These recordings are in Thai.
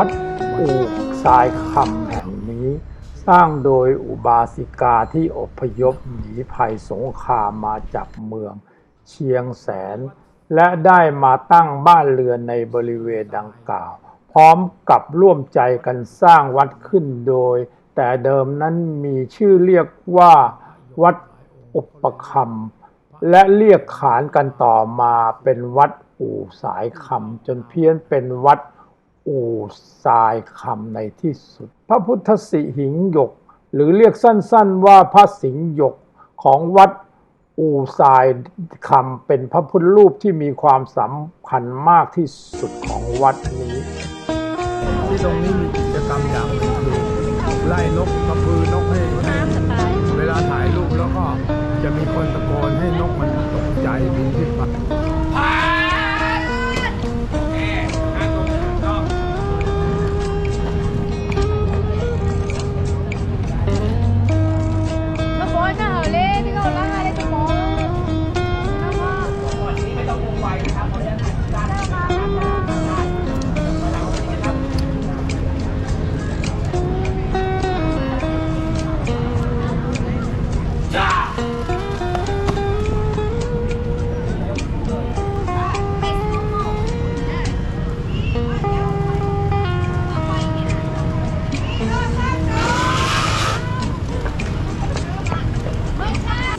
วัดอู่ทรายคำแห่งนี้ สร้างโดยอุบาสิกาที่อพยพหนีภัยสงครามมาจากเมืองเชียงแสน และได้มาตั้งบ้านเรือนในบริเวณดังกล่าว พร้อมกับร่วมใจกันสร้างวัดขึ้นโดย แต่เดิมนั้นมีชื่อเรียกว่าวัดอุปคัมภ์และเรียกขานกันต่อมาเป็นวัดอู่สายคำจนเพี้ยนเป็นวัด อู่ทรายคำในที่สุด พระพุทธสิหิงหยก หรือเรียกสั้นๆว่าพระสิงห์หยกของวัดอูทรายคำเป็นพระพุทธรูปที่มีความสำคัญมากที่สุดของวัดนี้ ที่ตรงนี้มีกิจกรรมอย่างหนึ่งคือไล่นกกระพือนกให้ให้เวลาถ่ายรูปแล้วก็จะมีคนตะโกนให้นกมันตกใจบินขึ้นไป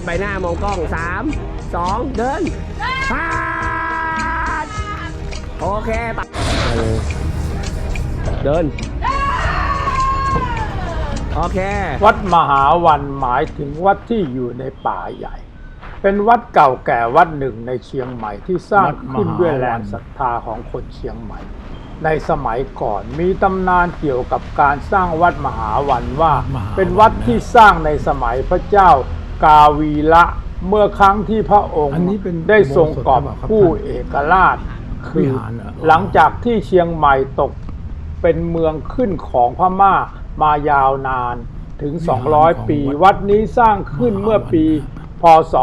บหน้ามองกล้องสามสองเดินพาดโอเคปะเดิน โอเค วัดมหาวันหมายถึงวัดที่อยู่ในป่าใหญ่ เป็นวัดเก่าแก่วัดหนึ่งในเชียงใหม่ที่สร้างขึ้นด้วยแรงศรัทธาของคนเชียงใหม่ ในสมัยก่อนมีตำนานเกี่ยวกับการสร้างวัดมหาวันว่า เป็นวัดที่สร้างในสมัยพระเจ้า กาวีละเมื่อครั้งที่พระองค์อันนี้เป็นได้ทรงกอบอุโบสถหรือเปล่าครับผู้ท่านเอกราช คือวิหารเหรอหลังจากที่เชียงใหม่ตกเป็นเมืองขึ้นของพม่ามายาวนานถึง 200 ปี วัดนี้สร้างขึ้นเมื่อปี พศ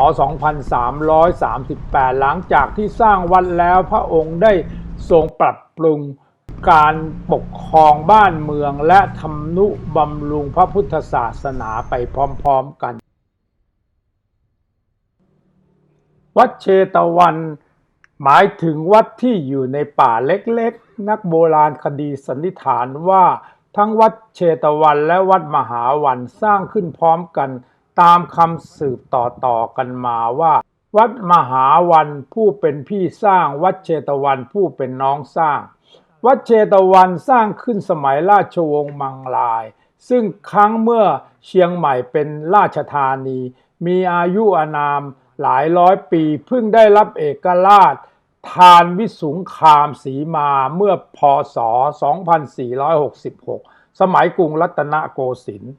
2338 หลังจากที่สร้างวัดแล้วพระองค์ได้ทรงปรับปรุงการปกครองบ้านเมืองและทำนุบำรุงพระพุทธศาสนาไปพร้อมๆกัน วัดเชตวัน หมายถึงวัดที่อยู่ในป่าเล็กๆ นักโบราณคดีสันนิษฐานว่าทั้งวัดเชตวันและวัดมหาวันสร้างขึ้นพร้อมกันตามคำสืบต่อๆกันมาว่า วัดมหาวันผู้เป็นพี่สร้าง วัดเชตวันผู้เป็นน้องสร้าง วัดเชตวันสร้างขึ้นสมัยราชวงศ์มังลาย ซึ่งครั้งเมื่อเชียงใหม่เป็นราชธานี มีอายุอานาม หลายร้อยปีเพิ่งได้รับเอกราช ทานวิสุงคามสีมาเมื่อพศ 2466 สมัยกรุงรัตนโกสินทร์